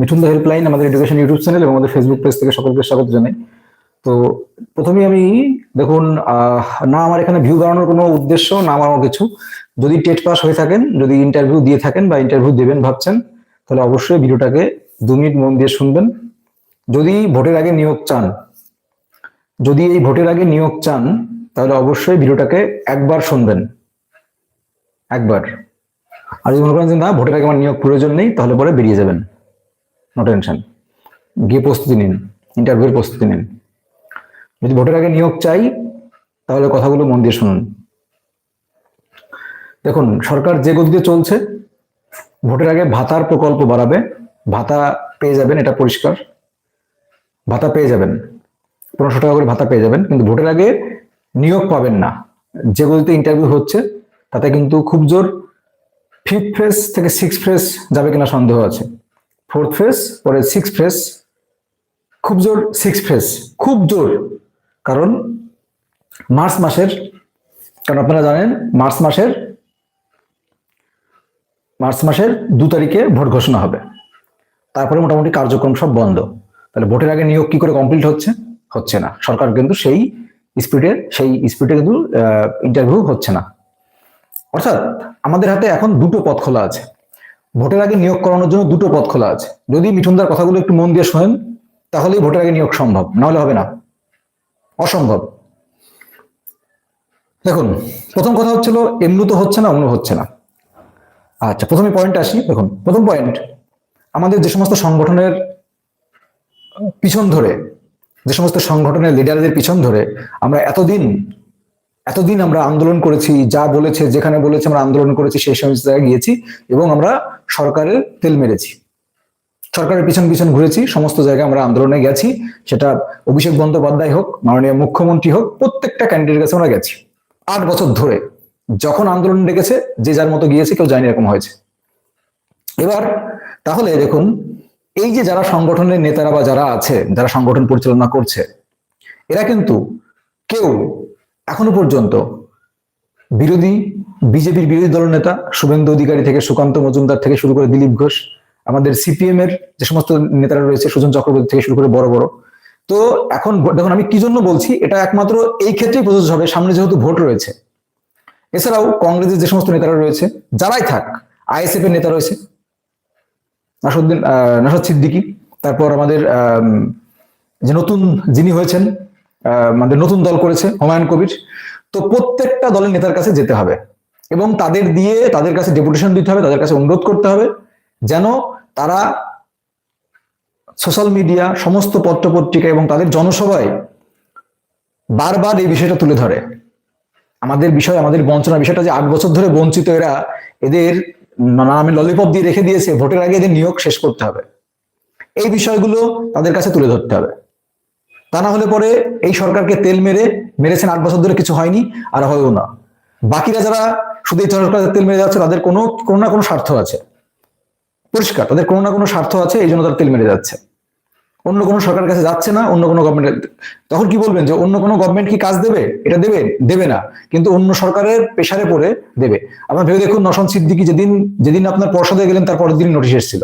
মিঠুন দা helpline আমাদের education YouTube channel এবং আমাদের ফেসবুক পেজ থেকে সকলকে স্বাগত জানাই। তো প্রথমেই আমি দেখুন না আমার এখানে ভিউ বাড়ানোর কোনো উদ্দেশ্য, না আমার কিছু। যদি টেট পাস হয়ে থাকেন, যদি ইন্টারভিউ দিয়ে থাকেন বা ইন্টারভিউ দেবেন ভাবছেন, তাহলে অবশ্যই ভিডিওটাকে দু মিনিট মন দিয়ে শুনবেন। যদি ভোটের আগে নিয়োগ চান, যদি এই ভোটের আগে নিয়োগ চান, তাহলে অবশ্যই ভিডিওটাকে একবার শুনবেন। একবার। আর যদি মনে করেন যে না, ভোটের আগে আমার নিয়োগ প্রয়োজন নেই, তাহলে পরে বেরিয়ে যাবেন। নো টেনশন গিয়ে প্রস্তুতি নিন ইন্টারভিউর প্রস্তুতি নিন। যদি ভোটের আগে নিয়োগ চাই, তাহলে কথাগুলো মন দিয়ে শুনুন। দেখুন, সরকার যে গতিতে চলছে, ভোটের আগে ভাতার প্রকল্প বাড়াবে, ভাতা পেয়ে যাবেন, এটা পরিষ্কার। ভাতা পেয়ে যাবেন, পনেরোশো টাকা করে ভাতা পেয়ে যাবেন, কিন্তু ভোটের আগে নিয়োগ পাবেন না। যে গতিতে ইন্টারভিউ হচ্ছে, তাতে কিন্তু খুব জোর ফিফথ ফেজ থেকে সিক্স ফেজ যাবে কিনা সন্দেহ আছে। ফোর্থ ফেজ পরে সিক্স ফেজ খুব জোর সিক্স ফেজ খুব জোর। কারণ মার্চ মাসের, কারণ আপনারা জানেন, মার্চ মাসের মার্চ মাসের দু তারিখে ভোট ঘোষণা হবে। তারপরে মোটামুটি কার্যক্রম সব বন্ধ। তাহলে ভোটের আগে নিয়োগ কি করে কমপ্লিট হচ্ছে? হচ্ছে না। সরকার কিন্তু সেই স্পিডে সেই স্পিডে কিন্তু ইন্টারভিউ হচ্ছে না। অর্থাৎ আমাদের হাতে এখন দুটো পথ খোলা আছে। ভোটের আগে নিয়োগ করানোর জন্য দুটো পথ খোলা আছে। যদি মিঠুনদার কথাগুলো একটু মন দিয়ে শোনেন, তাহলেই ভোটের আগে নিয়োগ সম্ভব, নাহলে হবে না। অসম্ভব। দেখুন, প্রথম কথা হচ্ছিল, এমনি তো হচ্ছে না অন্য হচ্ছে না। আচ্ছা প্রথমে পয়েন্ট আসি, দেখুন, প্রথম পয়েন্ট আমাদের যে সমস্ত সংগঠনের পিছন ধরে, যে সমস্ত সংগঠনের লিডারদের পিছন ধরে, আমরা এতদিন এতদিন আমরা আন্দোলন করেছি, যা বলেছে, যেখানে বলেছে আমরা আন্দোলন করেছি, সেই সমস্ত জায়গায় গিয়েছি এবং আমরা সরকারের তেল মেরেছি। সরকারের পিছন পিছন ঘুরেছি, সমস্ত জায়গায় আমরা আন্দোলনে গেছি। সেটা অভিষেক বন্দ্যোপাধ্যায় হোক, মাননীয় মুখ্যমন্ত্রী হোক, প্রত্যেকটা ক্যান্ডিডেট কাছে আমরা গেছি। আট বছর ধরে যখন আন্দোলন ডেকেছে, যে যার মতো গিয়েছে, কেউ জানি এরকম হয়েছে। এবার তাহলে দেখুন, এই যে যারা সংগঠনের নেতারা বা যারা আছে, যারা সংগঠন পরিচালনা করছে, এরা কিন্তু কেউ এখনও পর্যন্ত বিরোধী বিজেপির বিরোধী দল নেতা শুভেন্দু অধিকারী থেকে সুকান্ত মজুমদার থেকে শুরু করে দিলীপ ঘোষ আমাদের সিপিএম এর যে সমস্ত নেতারা রয়েছে সুজন চক্রবর্তী থেকে শুরু করে বড় বড়। তো এখন দেখুন আমি কি জন্য বলছি এটা একমাত্র এই ক্ষেত্রেই প্রযোজ্য হবে সামনে যেহেতু ভোট রয়েছে। এছাড়াও কংগ্রেসের যে সমস্ত নেতারা রয়েছে যারাই থাক আইএসএফ এর নেতা রয়েছে নাসুদ্দিন নাসদ সিদ্দিকী তারপর আমাদের আম, যে নতুন যিনি হয়েছেন আমাদের নতুন দল করেছে হুমায়ুন কবির। তো প্রত্যেকটা দলের নেতার কাছে যেতে হবে এবং তাদের দিয়ে তাদের কাছে ডেপুটেশন দিতে হবে, তাদের কাছে অনুরোধ করতে হবে যেন তারা সোশ্যাল মিডিয়া সমস্ত পত্রপত্রিকা এবং তাদের জনসভায় বারবার এই বিষয়টা তুলে ধরে। আমাদের বিষয়, আমাদের বঞ্চনা বিষয়টা যে আট বছর ধরে বঞ্চিত এরা, এদের নামে ললিপপ দিয়ে রেখে দিয়েছে, ভোটের আগে এদের নিয়োগ শেষ করতে হবে। এই বিষয়গুলো তাদের কাছে তুলে ধরতে হবে। তা না হলে পরে এই সরকারকে তেল মেরে মেরেছেন আট বছর ধরে কিছু হয়নি আর হয়েও না। বাকিরা যারা শুধু এই সরকারের তেল মেরে যাচ্ছে, তাদের কোনো কোনো না কোনো স্বার্থ আছে। পরিষ্কার, তাদের কোনো না কোনো স্বার্থ আছে, এই জন্য তারা তেল মেরে যাচ্ছে। অন্য কোনো সরকারের কাছে যাচ্ছে না, অন্য কোনো গভর্নমেন্ট তখন কি বলবেন যে অন্য কোনো গভর্নমেন্ট কি কাজ দেবে? এটা দেবে? দেবে না। কিন্তু অন্য সরকারের পেশারে পড়ে দেবে। আপনার ভেবে দেখুন নশন সিদ্দিকি যেদিন যেদিন আপনার পর্ষদে গেলেন, তার পরের দিন নোটিশ এসেছিল।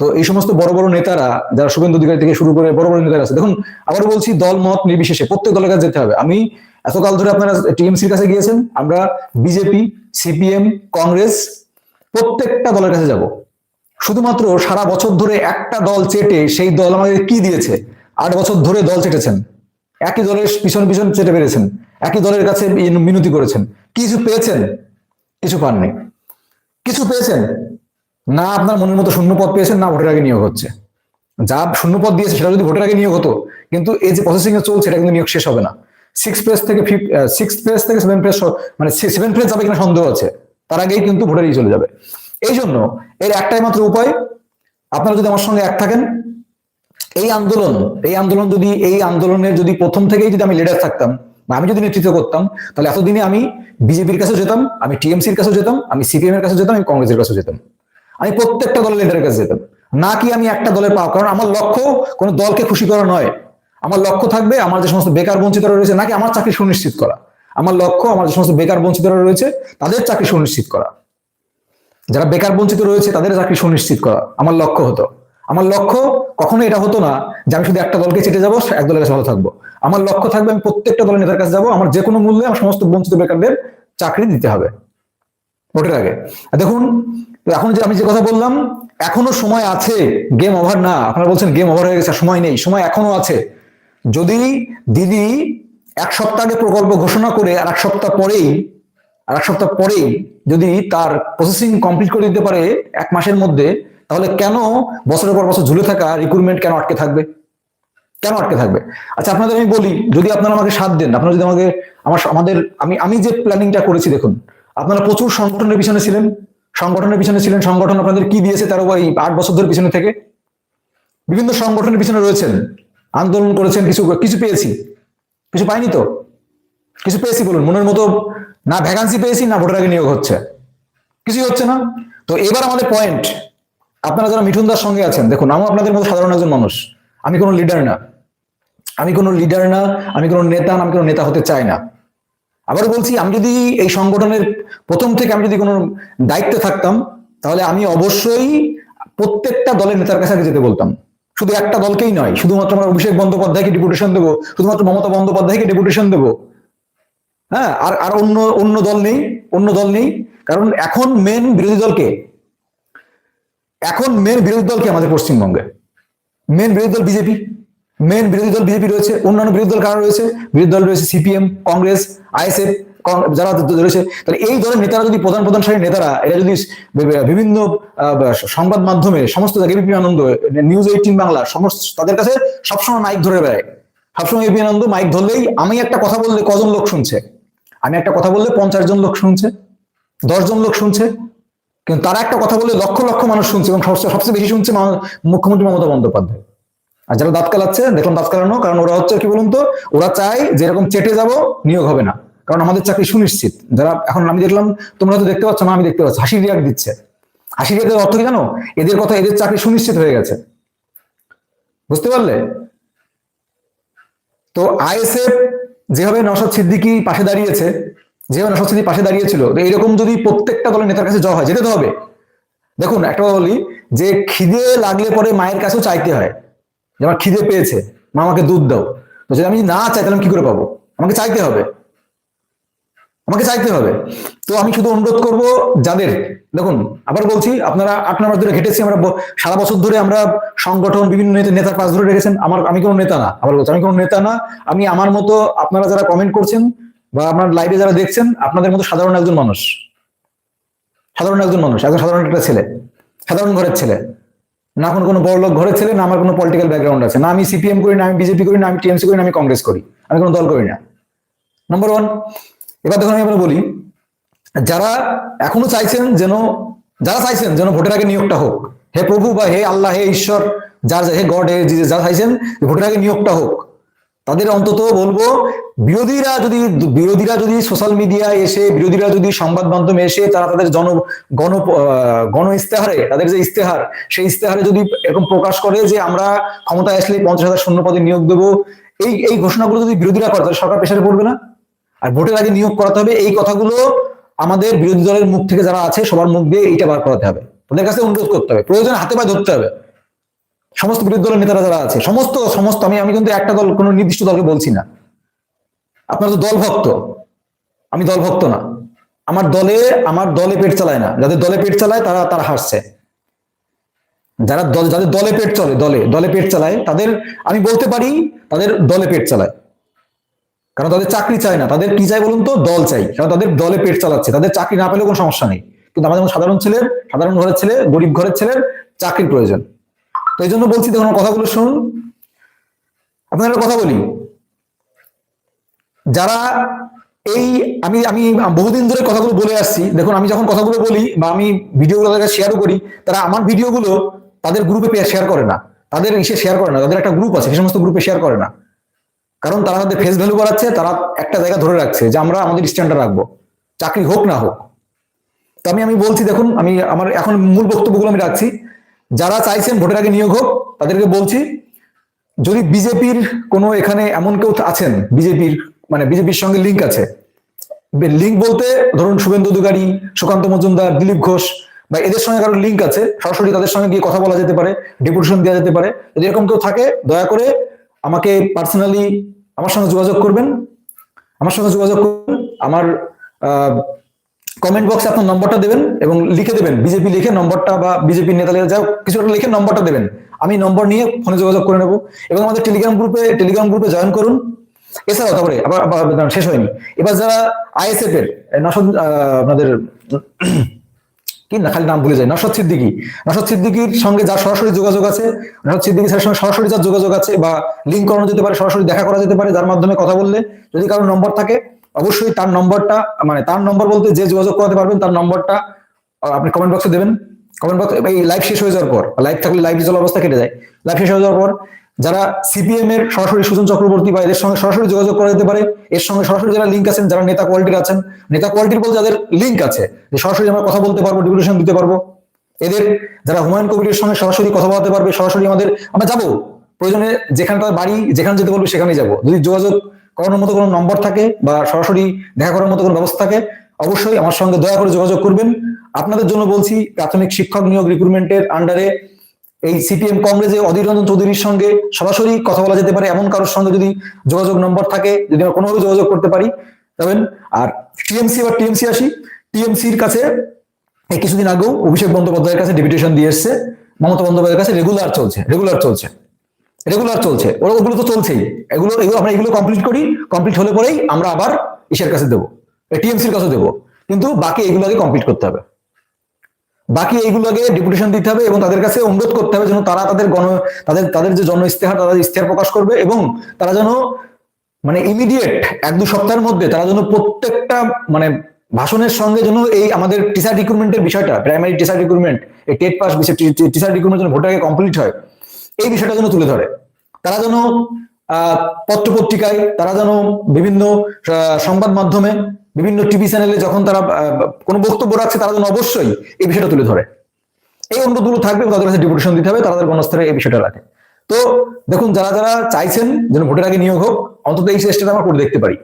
তো এই সমস্ত বড় বড় নেতারা, যারা শুভেন্দু অধিকারী থেকে শুরু করে বড় বড় নেতারা আছে, দেখুন আবার বলছি, দল, মত নির্বিশেষে প্রত্যেক দলের কাছে যেতে হবে। আমি এতকাল ধরে আপনারা টিএমসির কাছে গিয়েছেন, আমরা বিজেপি, সিপিএম, কংগ্রেস, প্রত্যেকটা দলের কাছে যাব। শুধুমাত্র সারা বছর ধরে একটা দল চেটে সেই দল আমাদের কি দিয়েছে? আট বছর ধরে দল চেটেছেন। একই দলের পিছন পিছন চেটে পেরেছেন একই দলের কাছে মিনতি করেছেন। কিছু পেয়েছেন, কিছু পাননি। কিছু পেয়েছেন না আপনার মনের মতো শূন্য পদ পেয়েছেন, না ভোটের আগে নিয়োগ হচ্ছে। যা শূন্য পদ দিয়েছে সেটা যদি ভোটের আগে নিয়োগ হতো, কিন্তু এই যে প্রসেসিং এ চলছে, এটা কিন্তু নিয়োগ শেষ হবে না। সিক্স প্রেস থেকে ফিফ সিক্স প্রেস থেকে সেভেন প্রেস মানে সেভেন প্রেস যাবে কিনা সন্দেহ আছে। তার আগেই কিন্তু ভোটের চলে যাবে। এই জন্য এর একটাই মাত্র উপায়, আপনারা যদি আমার সঙ্গে এক থাকেন, এই আন্দোলন এই আন্দোলন যদি এই আন্দোলনের যদি প্রথম থেকেই যদি আমি লিডার থাকতাম, বা আমি যদি নেতৃত্ব করতাম, তাহলে এতদিনে আমি বিজেপির কাছেও যেতাম, আমি টিএমসির কাছেও যেতাম, আমি সিপিএম এর কাছে যেতাম, আমি কংগ্রেসের কাছেও যেতাম। আমি প্রত্যেকটা দলের লিডারের কাছে যেতাম। না কি আমি একটা দলের পাওয়া, কারণ আমার লক্ষ্য কোনো দলকে খুশি করা নয়। আমার লক্ষ্য থাকবে আমার যে সমস্ত বেকার বঞ্চিতরা রয়েছে, নাকি আমার চাকরি সুনিশ্চিত করা। আমার লক্ষ্য আমার যে সমস্ত বেকার বঞ্চিতরা রয়েছে, তাদের চাকরি সুনিশ্চিত করা। যারা বেকার বঞ্চিত রয়েছে, তাদের চাকরি সুনিশ্চিত করা আমার লক্ষ্য হতো। আমার লক্ষ্য কখনো এটা হতো না যে আমি শুধু একটা দলকে চেটে যাব, এক দলের কাছে ভালো থাকব। আমার লক্ষ্য থাকবে আমি প্রত্যেকটা দলের নেতার কাছে যাব, আমার যে কোনো মূল্যে আমার সমস্ত বঞ্চিত বেকারদের চাকরি দিতে হবে। ভোটের আগে। আর দেখুন এখন যে আমি যে কথা বললাম, এখনও সময় আছে গেম ওভার না, আপনারা বলছেন গেম ওভার হয়ে গেছে সময় নেই, সময় এখনও আছে। যদি দিদি এক সপ্তাহ আগে প্রকল্প ঘোষণা করে, আর এক সপ্তাহ পরেই, আর এক সপ্তাহ পরেই যদি তার প্রসেসিং কমপ্লিট করে দিতে পারে এক মাসের মধ্যে, তাহলে কেন বছরের পর বছর ঝুলে থাকা রিক্রুটমেন্ট কেন আটকে থাকবে? কেন আটকে থাকবে? আচ্ছা আপনাদের আমি বলি, যদি আপনারা আমাকে সাথ দেন, আপনারা যদি আমাকে, আমার, আমাদের, আমি আমি যে প্ল্যানিংটা করেছি, দেখুন, আপনারা প্রচুর সংগঠনের পিছনে ছিলেন। সংগঠনের পিছনে ছিলেন, সংগঠন আপনাদের কি দিয়েছে তারও এই আট বছর ধরে পিছনে থেকে? বিভিন্ন সংগঠনের পিছনে রয়েছেন, আন্দোলন করেছেন, কিছু কিছু পেয়েছি। কিছু পাইনি তো? কিছু পেয়েছি বলুন, মনের মতো না ভ্যাকান্সি পেয়েছি, না ভোটের আগে নিয়োগ হচ্ছে। কিছুই হচ্ছে না। তো এবার আমাদের পয়েন্ট আপনারা যারা মিঠুন দার সঙ্গে আছেন, দেখুন আমি আপনাদের মতো সাধারণ একজন মানুষ। আমি কোনো লিডার না। আমি কোনো লিডার না, আমি কোনো নেতা না, আমি কোনো নেতা হতে চাই না। আবার বলছি, আমি যদি এই সংগঠনের প্রথম থেকে আমি যদি কোনো দায়িত্বে থাকতাম, তাহলে আমি অবশ্যই প্রত্যেকটা দলের নেতার কাছে আগে যেতে বলতাম। শুধু একটা দলকেই নয়, শুধুমাত্র আমরা অভিষেক বন্দ্যোপাধ্যায়কে ডেপুটেশন দেবো, শুধুমাত্র মমতা বন্দ্যোপাধ্যায়কে ডেপুটেশন দেবো। হ্যাঁ আর আর অন্য অন্য দল নেই, অন্য দল নেই। কারণ এখন মেন বিরোধী দলকে, এখন মেন বিরোধী দলকে আমাদের পশ্চিমবঙ্গে মেন বিরোধী দল বিজেপি। মেন বিরোধী দল বিজেপি রয়েছে, অন্যান্য বিরোধী দল কারা রয়েছে? বিরোধী দল রয়েছে সিপিএম কংগ্রেস আইএসএফ যারা রয়েছে। তাহলে এই দলের নেতারা যদি প্রধান প্রধান সারির নেতারা, এরা যদি বিভিন্ন সংবাদ মাধ্যমে সমস্ত ABP Ananda news eighteen Bangla, সমস্ত তাদের কাছে সবসময় মাইক ধরে বেড়ায়। সবসময় এবিপি আনন্দ মাইক ধরলেই আমি একটা কথা বললে কজন লোক শুনছে? আমি একটা কথা বললে পঞ্চাশ জন লোক শুনছে, দশ জন লোক শুনছে, কিন্তু তারা একটা কথা বললে লক্ষ লক্ষ মানুষ শুনছে এবং সবচেয়ে বেশি শুনছে মুখ্যমন্ত্রী মমতা বন্দ্যোপাধ্যায়। আর যারা দাঁত কালাচ্ছে, দেখলাম দাঁত কালানো, কারণ ওরা হচ্ছে কি বলুন তো, ওরা চায় যেরকম চেটে যাব, নিয়োগ হবে না। কারণ আমাদের চাকরি সুনিশ্চিত। যারা এখন আমি দেখলাম, তোমরা তো দেখতে পাচ্ছ, না, আমি দেখতে পাচ্ছি। হাসি রিয়াক্ট দিচ্ছে। হাসি রিয়াক্টের অর্থ কি জানো? এদের কথা, এদের চাকরি সুনিশ্চিত হয়ে গেছে। বুঝতে পারলে? তো আইএসএফ যেভাবে নসাদ সিদ্দিকি পাশে দাঁড়িয়েছে, যেভাবে নসাদ সিদ্দিকি পাশে দাঁড়িয়েছিল, তো এইরকম যদি প্রত্যেকটা দলের নেতার কাছে যাওয়া হয়, যেতে তো হবে। দেখুন, একটা বলি, যে খিদে লাগলে পরে মায়ের কাছেও চাইতে হয়। যে আমার খিদে পেয়েছে, মা আমাকে দুধ দাও। যদি আমি না চাই, তাহলে আমি কি করে পাবো? আমাকে চাইতে হবে। আমাকে চাইতে হবে। তো আমি শুধু অনুরোধ করব যাদের, দেখুন, আবার বলছি, আপনারা আট নম্বর ধরে ঘেটেছি, আমরা সারা বছর ধরে আমরা সংগঠন, বিভিন্ন নেতা, নেতার পাশ ধরে রেখেছেন। আমার, আমি কোনো নেতা না, আবার বলছি, আমি কোনো নেতা না। আমি আমার মতো আপনারা যারা কমেন্ট করছেন বা আপনার লাইভে যারা দেখছেন, আপনাদের মতো সাধারণ একজন মানুষ। সাধারণ একজন মানুষ, একজন সাধারণ একটা ছেলে, সাধারণ ঘরের ছেলে। না এখন কোনো বড় লোক ঘরের ছেলে, না আমার কোনো পলিটিক্যাল ব্যাকগ্রাউন্ড আছে। না আমি সিপিএম করি, না আমি বিজেপি করি, না আমি টিএমসি করি, না আমি কংগ্রেস করি। আমি কোনো দল করি না। নম্বর ওয়ান এবার দেখুন আমি বলি, যারা এখনও চাইছেন যেন, যারা চাইছেন যেন ভোটের আগে নিয়োগটা হোক, হে প্রভু বা হে আল্লাহ, হে ঈশ্বর, যার, হে গড, হে যা চাইছেন ভোটের আগে নিয়োগটা হোক তাদের অন্তত বলব, বিরোধীরা যদি বিরোধীরা যদি সোশ্যাল মিডিয়ায় এসে, বিরোধীরা যদি সংবাদ মাধ্যমে এসে তারা তাদের জন, গণ গণ ইস্তেহারে তাদের যে ইস্তেহার, সেই ইস্তেহারে যদি এরকম প্রকাশ করে যে আমরা ক্ষমতায় আসলে পঞ্চাশ হাজার শূন্য পদে নিয়োগ দেবো, এই এই ঘোষণাগুলো যদি বিরোধীরা করে, তাহলে সরকার পেশারে পড়বে না? আর ভোটের আগে নিয়োগ করাতে হবে, এই কথাগুলো আমাদের বিরোধী দলের মুখ থেকে যারা আছে, সবার মুখ দিয়ে এইটা বার করাতে হবে। তাদের কাছে অনুরোধ করতে হবে, প্রয়োজন হাতে পায়ে ধরতে হবে। সমস্ত বিরোধী দলের নেতারা যারা আছে, সমস্ত সমস্ত, আমি আমি কিন্তু একটা দল, কোনো নির্দিষ্ট দলকে বলছি না। আপনারা তো দল ভক্ত আমি দল ভক্ত না। আমার দলে আমার দলে পেট চালায় না। যাদের দলে পেট চালায়, তারা তারা হাসছে যারা দল, যাদের দলে পেট চলে, দলে দলে পেট চালায়, তাদের, আমি বলতে পারি, তাদের দলে পেট চালায়। কারণ তাদের চাকরি চায় না। তাদের কি চাই বলুন তো? দল চাই। কারণ তাদের দলে পেট চালাচ্ছে। তাদের চাকরি না পেলেও কোনো সমস্যা নেই। কিন্তু আমাদের সাধারণ ছেলের, সাধারণ ঘরের ছেলে, গরিব ঘরের ছেলের চাকরির প্রয়োজন। তো এই জন্য বলছি, দেখুন, কথাগুলো শুনুন। আপনাদের একটা কথা বলি। যারা এই, আমি আমি বহুদিন ধরে কথাগুলো বলে আসছি। দেখুন, আমি যখন কথাগুলো বলি বা আমি ভিডিওগুলো তাদের শেয়ারও করি, তারা আমার ভিডিওগুলো তাদের গ্রুপে শেয়ার করে না। তাদের ইসে শেয়ার করে না, তাদের একটা গ্রুপ আছে, সে সমস্ত গ্রুপে শেয়ার করে না। কারণ তারা তাদের ফেস ভ্যালু বাড়াচ্ছে, তারা একটা জায়গা ধরে রাখছে যে আমরা আমাদের স্ট্যান্ডার্ড রাখব। চাকরি হোক না হোক। তো আমি আমি বলছি, দেখুন, আমি আমার এখন মূল বক্তব্যগুলো আমি রাখছি। যারা চাইছেন ভোটের আগে নিয়োগ হোক, তাদেরকে বলছি, যদি বিজেপির কোনো এখানে এমন কেউ আছেন, বিজেপির মানে বিজেপির সঙ্গে লিঙ্ক আছে লিঙ্ক বলতে ধরুন শুভেন্দু অধিকারী, সুকান্ত মজুমদার, দিলীপ ঘোষ, বা এদের সঙ্গে কারও লিঙ্ক আছে, সরাসরি তাদের সঙ্গে গিয়ে কথা বলা যেতে পারে ডেপুটেশন দেওয়া যেতে পারে, যদি এরকম কেউ থাকে, দয়া করে আমাকে পার্সোনালি আমার সঙ্গে যোগাযোগ করবেন, আমার সঙ্গে যোগাযোগ করবেন, আমার কমেন্ট বক্সে আপনার নম্বরটা দেবেন এবং লিখে দেবেন। বিজেপি লিখে নম্বরটা বা বিজেপি নেতা যাও কিছু একটা লিখে নম্বরটা দেবেন। আমি নম্বর নিয়ে ফোনে যোগাযোগ করে নেব। এবং আমাদের টেলিগ্রাম গ্রুপে টেলিগ্রাম গ্রুপে জয়েন করুন। এছাড়াও, তারপরে আবার শেষ হয়নি। এবার যারা আইএসএফ এর নসদ আপনাদের কি না, খালি নাম ভুলে যায় নসদ সিদ্দিকি। নসদ সিদ্দিকির সঙ্গে যার সরাসরি যোগাযোগ আছে, নসদ সিদ্দিকির স্যারের সঙ্গে সরাসরি যার যোগাযোগ আছে বা লিঙ্ক করানো যেতে পারে, সরাসরি দেখা করা যেতে পারে, যার মাধ্যমে কথা বললে যদি কারও নম্বর থাকে অবশ্যই তার নম্বরটা মানে তার নম্বর বলতে যে যোগাযোগ করাতে পারবেন, তার নম্বরটা আপনি কমেন্ট বক্সে দেবেন। কমেন্ট বক্স এই লাইভ শেষ হয়ে যাওয়ার পর লাইভ থাকলে লাইভ চলার অবস্থা কেটে যায়। লাইভ শেষ হয়ে যাওয়ার পর, যারা সিপিএম এর সরাসরি সুজন চক্রবর্তী বা এদের সঙ্গে সরাসরি যোগাযোগ করা যেতে পারে, এর সঙ্গে সরাসরি যারা লিঙ্ক আছেন, যারা নেতা কোয়ালিটির আছেন, নেতা কোয়ালিটির বলতে যাদের লিঙ্ক আছে, যে সরাসরি আমরা কথা বলতে পারব ডিপুটেশন দিতে পারব। এদের যারা হুমায়ুন কবিরের সঙ্গে সরাসরি কথা বলতে পারবে, সরাসরি আমাদের, আমরা যাব। প্রয়োজনে যেখানে তার বাড়ি, যেখানে যেতে বলবে, সেখানেই যাব। যদি যোগাযোগ করানোর মতো কোনো নম্বর থাকে বা সরাসরি দেখা করার মতো কোনো ব্যবস্থা থাকে, অবশ্যই আমার সঙ্গে দয়া করে যোগাযোগ করবেন। আপনাদের জন্য বলছি, প্রাথমিক শিক্ষক নিয়োগ রিক্রুটমেন্টের আন্ডারে এই সিপিএম কংগ্রেসে অধীর রঞ্জন চৌধুরীর সঙ্গে সরাসরি কথা বলা যেতে পারে। এমন কারোর সঙ্গে যদি যোগাযোগ নম্বর থাকে, যদি আমরা কোনোভাবে যোগাযোগ করতে পারি তবেন আর টিএমসি বা টিএমসি আসি। টিএমসির কাছে এই কিছুদিন আগেও অভিষেক বন্দ্যোপাধ্যায়ের কাছে ডেপুটেশন দিয়ে এসছে। মমতা বন্দ্যোপাধ্যায়ের কাছে রেগুলার চলছে রেগুলার চলছে। রেগুলার চলছে। ওগুলো তো চলছেই। এগুলো এগুলো আমরা এগুলো কমপ্লিট করি। কমপ্লিট হলে পরেই আমরা আবার ইসের কাছে দেবো। টিএমসির কাছে দেবো। কিন্তু বাকি এগুলো আগে কমপ্লিট করতে হবে। বাকি এইগুলো আগে ডেপুটেশন দিতে হবে এবং তাদের কাছে অনুরোধ করতে হবে যেন তারা তাদের গণ, তাদের তাদের যে জন ইস্তেহার তাদের ইস্তেহার প্রকাশ করবে এবং তারা যেন মানে ইমিডিয়েট এক দু সপ্তাহের মধ্যে তারা যেন প্রত্যেকটা মানে ভাষণের সঙ্গে যেন এই আমাদের টিচার রিক্রুটমেন্টের বিষয়টা প্রাইমারি টিচার রিক্রুটমেন্ট এই টেট পাস টিচার রিক্রুটমেন্ট যেন ভোটার আগে কমপ্লিট হয়। এই বিষয়টা যেন তুলে ধরে। তারা যেন আহ পত্র পত্রিকায় তারা যেন বিভিন্ন সংবাদ মাধ্যমে, বিভিন্ন টিভি চ্যানেলে যখন তারা কোনো বক্তব্য রাখছে, তারা যেন অবশ্যই এই বিষয়টা তুলে ধরে। এই অনুরোধগুলো থাকবে, তাদের কাছে ডিপুটেশন দিতে হবে, তাদের গণস্তরে এই বিষয়টা রাখে। তো দেখুন, যারা যারা চাইছেন যেন ভোটের আগে নিয়োগ হোক, অন্তত এই চেষ্টাটা আমরা করে দেখতে পারি।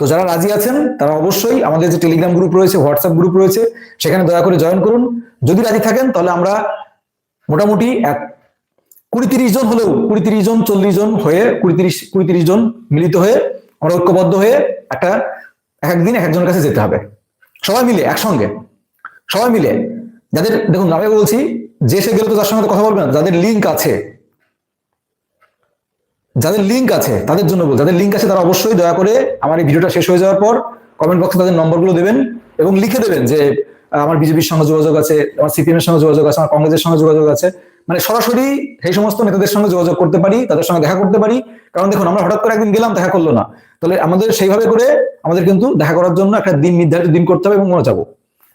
তো যারা রাজি আছেন, তারা অবশ্যই আমাদের যে টেলিগ্রাম গ্রুপ রয়েছে হোয়াটসঅ্যাপ গ্রুপ রয়েছে, সেখানে দয়া করে জয়েন করুন। যদি রাজি থাকেন, তাহলে আমরা মোটামুটি এক কুড়ি তিরিশ জন হলেও কুড়ি তিরিশ জন, চল্লিশ জন হয়ে কুড়ি তিরিশ কুড়ি তিরিশ জন মিলিত হয়ে ঐক্যবদ্ধ হয়ে একটা এক একদিন এক একজনের কাছে যেতে হবে। সবাই মিলে, একসঙ্গে। সবাই মিলে। যাদের, দেখুন, আমি বলছি, যে সে গেলে তো তার সঙ্গে কথা বলবে না। যাদের লিঙ্ক আছে, যাদের লিঙ্ক আছে, তাদের জন্য বল, যাদের লিঙ্ক আছে তারা অবশ্যই দয়া করে আমার এই ভিডিওটা শেষ হয়ে যাওয়ার পর কমেন্ট বক্সে তাদের নম্বরগুলো দেবেন এবং লিখে দেবেন যে, আমার বিজেপির সঙ্গে যোগাযোগ আছে, আমার সিপিএম এর সঙ্গে যোগাযোগ আছে, আমার কংগ্রেসের সঙ্গে যোগাযোগ আছে। মানে সরাসরি সেই সমস্ত নেতাদের সঙ্গে যোগাযোগ করতে পারি, তাদের সঙ্গে দেখা করতে পারি। কারণ দেখুন, আমরা হঠাৎ করে একদিন গেলাম, দেখা করল না। তাহলে আমাদের সেইভাবে করে আমাদের কিন্তু দেখা করার জন্য একটা দিন নির্ধারিত দিন করতে হবে এবং আমরা যাব।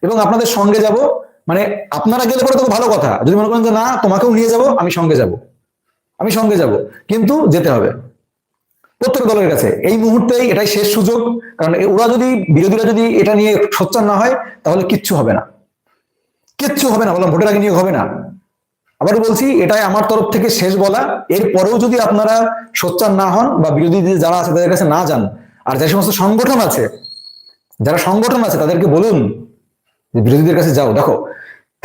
এবং আপনাদের সঙ্গে যাব মানে আপনারা গেলে পরে তো ভালো কথা। যদি মনে করেন যে না, তোমাকেও নিয়ে যাব, আমি সঙ্গে যাব। আমি সঙ্গে যাব। কিন্তু যেতে হবে। প্রত্যেক দলের কাছে। এই মুহূর্তেই এটাই শেষ সুযোগ। কারণ ওরা যদি, বিরোধীরা যদি এটা নিয়ে সোচ্চার না হয়, তাহলে কিচ্ছু হবে না। কিচ্ছু হবে না, বললাম, ভোটের আগে নিয়োগ হবে না। আবার বলছি, এটাই আমার তরফ থেকে শেষ বলা। এর পরেও যদি আপনারা সোচ্চার না হন বা বিরোধী যারা আছে তাদের কাছে না যান, আর যে সমস্ত সংগঠন আছে, যারা সংগঠন আছে তাদেরকে বলুন যে বিরোধীদের কাছে যাও। দেখো,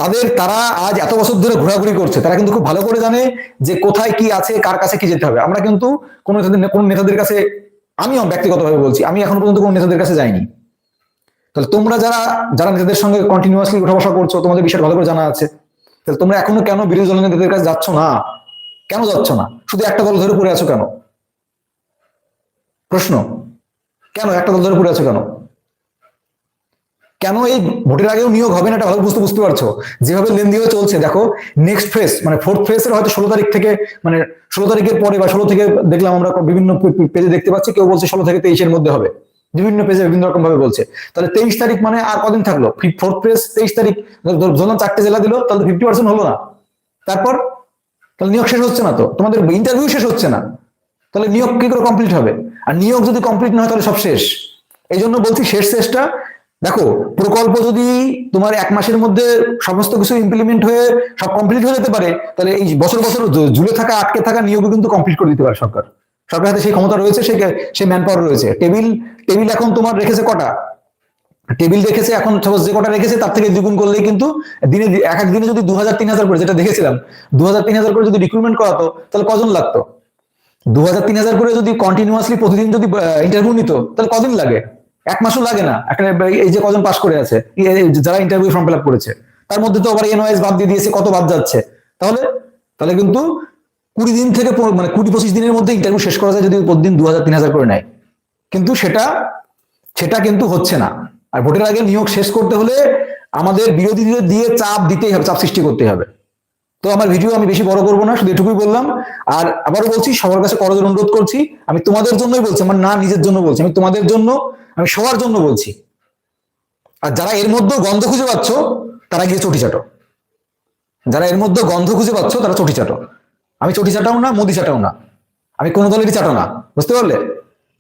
তাদের, তারা আজ এত বছর ধরে ঘোরাঘুরি করছে, তারা কিন্তু খুব ভালো করে জানে যে কোথায় কি আছে, কার কাছে কি যেতে হবে। আমরা কিন্তু কোনো কোনো নেতাদের কাছে আমি ব্যক্তিগতভাবে বলছি, আমি এখনও পর্যন্ত কোনো নেতাদের কাছে যাইনি। তাহলে তোমরা যারা যারা নেতাদের সঙ্গে কন্টিনিউয়াসলি উঠা বসা করছ, তোমাদের বিষয়টা ভালো করে জানা আছে। তাহলে তোমরা এখনও কেন বিরোধী দলের নেতাদের কাছে যাচ্ছ না? কেন যাচ্ছ না? শুধু একটা দল ধরে পড়ে আছো কেন? প্রশ্ন। কেন একটা দল ধরে পড়ে আছো কেন? কেন এই ভোটের আগেও নিয়োগ হবে না এটা ভালো বুঝতে বুঝতে পারছ? যেভাবে লেনদেন হয়ে চলছে, দেখো নেক্সট ফেজ মানে ফোর্থ ফেজের হয়তো ষোলো তারিখ থেকে মানে ষোলো তারিখের পরে বা ষোলো থেকে দেখলাম আমরা বিভিন্ন পেজে দেখতে পাচ্ছি, কেউ বলছে ষোলো থেকে তেইশের মধ্যে হবে। বিভিন্ন পেজে বিভিন্ন রকম ভাবে বলছে। তাহলে তেইশ তারিখ মানে আর কদিন থাকল? ফোর্থ ফেজ তেইশ তারিখ, ধর- ধরলাম চারটে জেলা দিল, তাহলে ফিফটি পার্সেন্ট হলো না। তারপর, তাহলে নিয়োগ শেষ হচ্ছে না তো? তোমাদের ইন্টারভিউ শেষ হচ্ছে না। তাহলে নিয়োগ কি করে কমপ্লিট হবে? আর নিয়োগ যদি কমপ্লিট না হয়, তাহলে সব শেষ। এই জন্য বলছি শেষ শেষটা দেখো, প্রকল্প যদি তোমার এক মাসের মধ্যে সমস্ত কিছু ইমপ্লিমেন্ট হয়ে সব কমপ্লিট হয়ে যেতে পারে, তাহলে এই বছর বছর ঝুলে থাকা, আটকে থাকা নিয়োগও কিন্তু কমপ্লিট করে দিতে পারে সরকার। সরকার হাতে সেই ক্ষমতা রয়েছে সেই সেই ম্যান পাওয়ার রয়েছে। টেবিল টেবিল এখন তোমার রেখেছে কটা? টেবিল রেখেছে এখন সাপোজ যে কটা রেখেছে তার থেকে দ্বিগুণ করলেই কিন্তু দিনে এক এক দিনে যদি দু হাজার তিন হাজার করে, যেটা দেখেছিলাম দু হাজার তিন হাজার করে যদি রিক্রুটমেন্ট করাতো, তাহলে কজন লাগতো? দু হাজার তিন হাজার করে যদি কন্টিনিউয়াসলি প্রতিদিন যদি ইন্টারভিউ নিত, তাহলে কদিন লাগে? এক মাসও লাগে না। এই যে কজন পাস করে আছে যারা ইন্টারভিউ ফর্ম ফিল আপ করেছে, তার মধ্যে তো আবার এনওয়াইএস বাদ দিয়ে দিয়েছে, কত বাদ যাচ্ছে? তাহলে তাহলে কিন্তু কুড়ি দিন থেকে মানে কুড়ি পঁচিশ দিনের মধ্যে ইন্টারভিউ শেষ করা যায় যদি প্রতিদিন দু হাজার, তিন হাজার করে নেয়। কিন্তু সেটা সেটা কিন্তু হচ্ছে না। আর ভোটের আগে নিয়োগ শেষ করতে হলে আমাদের বিরোধীদের দিয়ে চাপ দিতেই হবে, চাপ সৃষ্টি করতে হবে। তো আমার ভিডিও আমি বেশি বড় করব না, শুধু এটুকুই বললাম। আর আবারও বলছি, সবার কাছে করজোর অনুরোধ করছি। আমি তোমাদের জন্যই বলছি, আমার না নিজের জন্য বলছি, আমি তোমাদের জন্য, আমি সবার জন্য বলছি। আর যারা এর মধ্যে গন্ধ খুঁজে পাচ্ছ, তারা গিয়ে চটি চাটো। যারা এর মধ্যে গন্ধ খুঁজে পাচ্ছ, তারা চটি চাটো। আমি চটি চাটাও না, মোদি চাটাও না। আমি কোনো দলেরই চাটাও না, বুঝতে পারলে?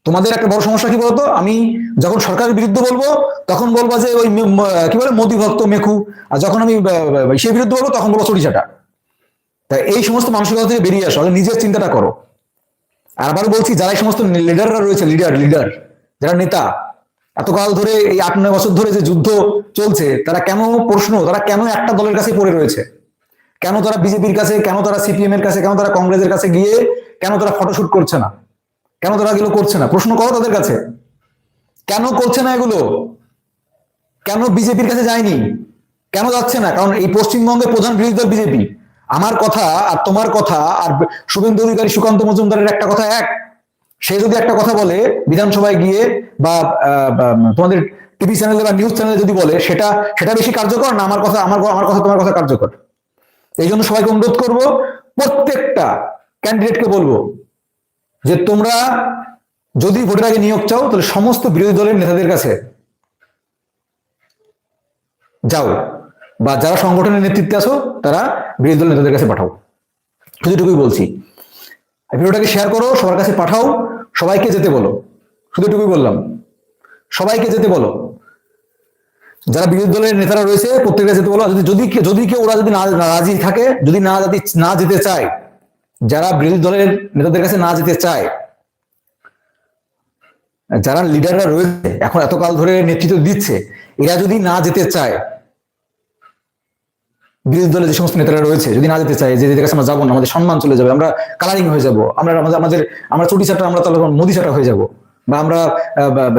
তোমাদের একটা বড় সমস্যা কি বলতো? আমি যখন সরকারের বিরুদ্ধে বলব, তখন বলব যে ওই কি বলে, মোদি ভক্ত মেখু আর যখন আমি সেই বিরুদ্ধে বলব, তখন বলব চটি চাটা। তাই এই সমস্ত মানসিকতা থেকে বেরিয়ে আসো নিজের চিন্তাটা করো। আর আবার বলছি, যারা এই সমস্ত লিডাররা রয়েছে লিডার লিডার যারা নেতা, এতকাল ধরে এই আট নয় বছর ধরে যে যুদ্ধ চলছে, তারা কেন প্রশ্ন, তারা কেন একটা দলের কাছে পড়ে রয়েছে? কেন তারা বিজেপির কাছে কেন তারা সিপিএম এর কাছে কেন তারা কংগ্রেসের কাছে গিয়ে কেন তারা ফটোশুট করছে না? কেন তারা এগুলো করছে না? প্রশ্ন করো তাদের কাছে। কেন করছে না এগুলো? কেন বিজেপির কাছে যায়নি? কেন যাচ্ছে না? কারণ এই পশ্চিমবঙ্গের প্রধান বিরোধী দল বিজেপি। আমার কথা আর তোমার কথা আর শুভেন্দু অধিকারী সুকান্ত মজুমদারের একটা কথা এক। সে যদি একটা কথা বলে বিধানসভায় গিয়ে বা, তোমাদের টিভি চ্যানেলে বা নিউজ চ্যানেলে যদি বলে সেটা সেটা বেশি কার্যকর না? আমার কথা আমার আমার কথা তোমার কথা কার্যকর। এই জন্য সবাইকে অনুরোধ করব, প্রত্যেকটা ক্যান্ডিডেটকে বলব যে তোমরা যদি ভোটের আগে নিয়োগ চাও, তাহলে সমস্ত বিরোধী দলের নেতাদের কাছে যাও বা যারা সংগঠনের নেতৃত্বে আছো, তারা বিরোধী দলের নেতাদের কাছে পাঠাও। শুধুটুকুই বলছি। ভিডিওটাকে শেয়ার করো, সবার কাছে পাঠাও, সবাইকে যেতে বলো। শুধুটুকুই বললাম। সবাইকে যেতে বলো। যারা বিরোধী দলের নেতারা রয়েছে, প্রত্যেকের যেতে বলো, যদি যদি কেউ ওরা যদি না রাজি থাকে, যদি না যদি না যেতে চায়, যারা বিরোধী দলের নেতাদের কাছে না যেতে চায়, যারা লিডাররা রয়েছে, এখন এতকাল ধরে নেতৃত্ব দিচ্ছে, এরা যদি না যেতে চায়, বিরোধী দলের যে সমস্ত নেতারা রয়েছে, যদি না যেতে চায়, যে এদের কাছে আমরা যাব না, আমাদের সম্মান চলে যাবে, আমরা কালারিং হয়ে যাব, আমরা আমাদের আমাদের, আমরা চটি চাটা আমরা তাহলে মোদি চাটা হয়ে যাব, বা আমরা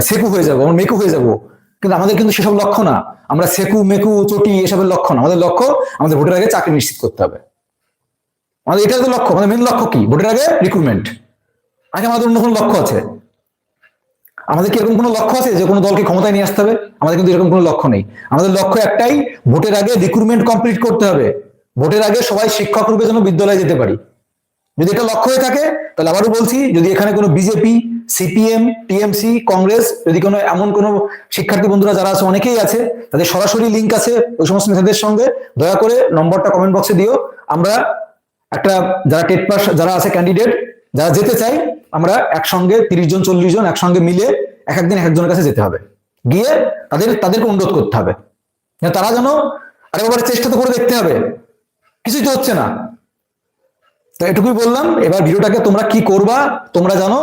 সেকু হয়ে যাব, আমরা মেকু হয়ে যাব কিন্তু আমাদের কিন্তু সেসব লক্ষ্য না। আমরা সেকু, মেকু, চটি এসবের লক্ষ্য না। আমাদের লক্ষ্য আমাদের ভোটের আগে চাকরি নিশ্চিত করতে হবে। আমাদের এটাই তো লক্ষ্য। আমাদের মেন লক্ষ্য কি? ভোটের আগে রিক্রুটমেন্ট আগে আমাদের অন্য কোনো লক্ষ্য আছে? আমাদের কি এরকম কোনো লক্ষ্য আছে যে কোনো দলকে ক্ষমতায় নিয়ে আসতে হবে? আমাদের কিন্তু এরকম কোনো লক্ষ্য নেই। আমাদের লক্ষ্য একটাই, ভোটের আগে রিক্রুটমেন্ট কমপ্লিট করতে হবে। ভোটের আগে সবাই শিক্ষক রূপে যেন বিদ্যালয়ে যেতে পারি। যদি এটা লক্ষ্য হয়ে থাকে, তাহলে আবারও বলছি, যদি এখানে কোনো বিজেপি, সিপিএম, টিএমসি, কংগ্রেস, যদি কোনো এমন কোনো শিক্ষার্থী বন্ধুরা যারা আছে, অনেকেই আছে, তাদের সরাসরি লিঙ্ক আছে ওই সমস্ত নেতাদের সঙ্গে। দয়া করে নম্বরটা কমেন্ট বক্সে দিও। আমরা একটা যারা টেট পাস, যারা আছে ক্যান্ডিডেট যারা যেতে চাই, আমরা একসঙ্গে তিরিশ জন, চল্লিশ জন একসঙ্গে মিলে এক একদিন এক একজনের কাছে যেতে হবে। গিয়ে তাদের, তাদেরকে অনুরোধ করতে হবে। তারা যেন আরেকবার চেষ্টা তো করে দেখতে হবে। কিছুই তো হচ্ছে না। তো এটুকুই বললাম, এবার ভিডিওটাকে তোমরা কি করবা, তোমরা জানো,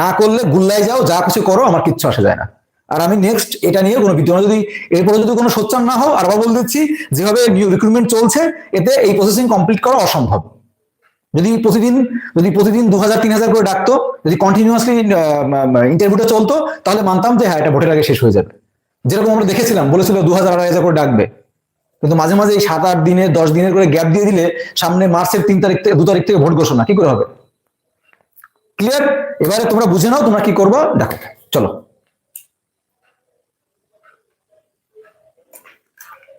না করলে গুল্লায় যাও, যা কিছু করো, আমার কিচ্ছু আসে যায় না। আর আমি নেক্সট এটা নিয়ে কোনো ভিডিও যদি এরপরে যদি কোনো সোচ্চার না হও আরবার বলে দিচ্ছি, যেভাবে নিউ রিক্রুটমেন্ট চলছে, এতে এই প্রসেসিং কমপ্লিট করা অসম্ভব। যদি প্রতিদিন যদি প্রতিদিন দু হাজার তিন হাজার করে ডাকতো, যদি কন্টিনিউয়াসলি ইন্টারভিউটা চলতো, তাহলে মানতাম যে হ্যাঁ এটা ভোটের আগে শেষ হয়ে যাবে। যেরকম আমরা দেখেছিলাম, বলেছিল দু হাজার আড়াই হাজার করে ডাকবে। কিন্তু মাঝে মাঝে এই সাত আট দিনে, দশ দিনের করে গ্যাপ দিয়ে দিলে সামনে মার্চের তিন তারিখ থেকে, দু তারিখ থেকে ভোট ঘোষণা। কি করে হবে? ক্লিয়ার এবারে তোমরা বুঝে নাও তোমরা কি করব। দেখো, চলো।